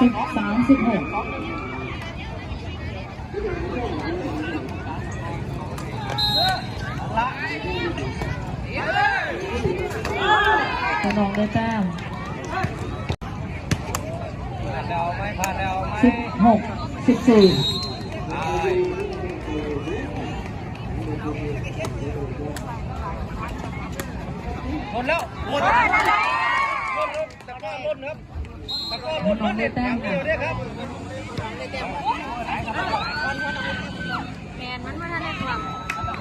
สิบสามสิบหกน้องได้แต้มสิบหกสิบสี่หมดแล้วหมดแล้วหมดแล้วแต่ว่าหมดครับ นเด็ดองเดียวเนี่ยครับแมนมันมาทันได้ความ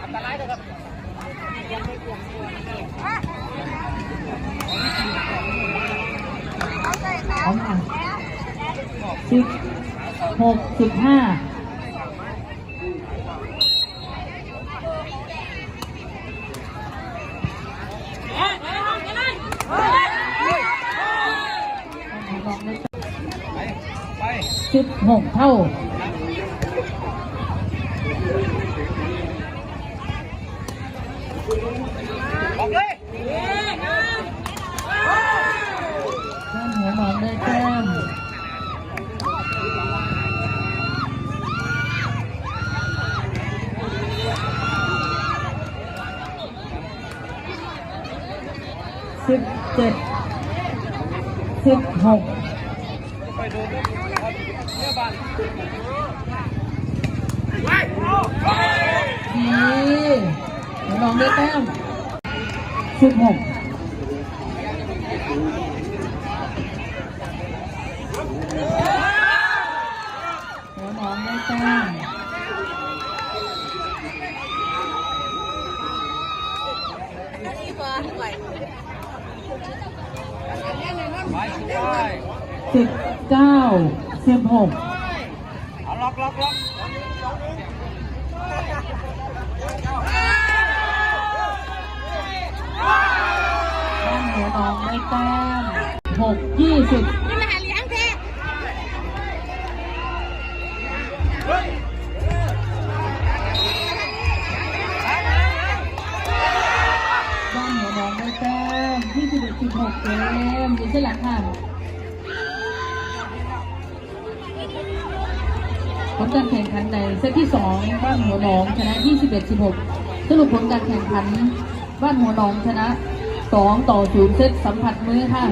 อันตรายนะครับพร้อมค่ะสิบหกสิบห้าหัวหนองได้แต้ม ไปไป สิบหกเท่าออกเลยด้านหัวหนองได้แต้มสิบเจ็ดสิบหก ไปดูครับเนี่ยบ้านดีหัวหนองได้แต้มสิบหกหั วหนองได้แต้มดีกว่าไหวไปไปสิบเก้าสิบหกเอาล็อกล็อกล็อกด้านหัวหนองได้แต้มหกยี่สิบนี่มาหาเลี้ยงแท้ด้านหัวหนองได้แต้มยี่สิบเอ็ดสิบหกเกมยิงเส้นหลังค่ะ ลการแข่งขันในเซตที่สองบ้านหัวหนองชนะ21 16 สรุปผลการแข่งขัน บ้านหัวหนองชนะ 2 ต่อ 0 เซตสัมผัสมือค่ะ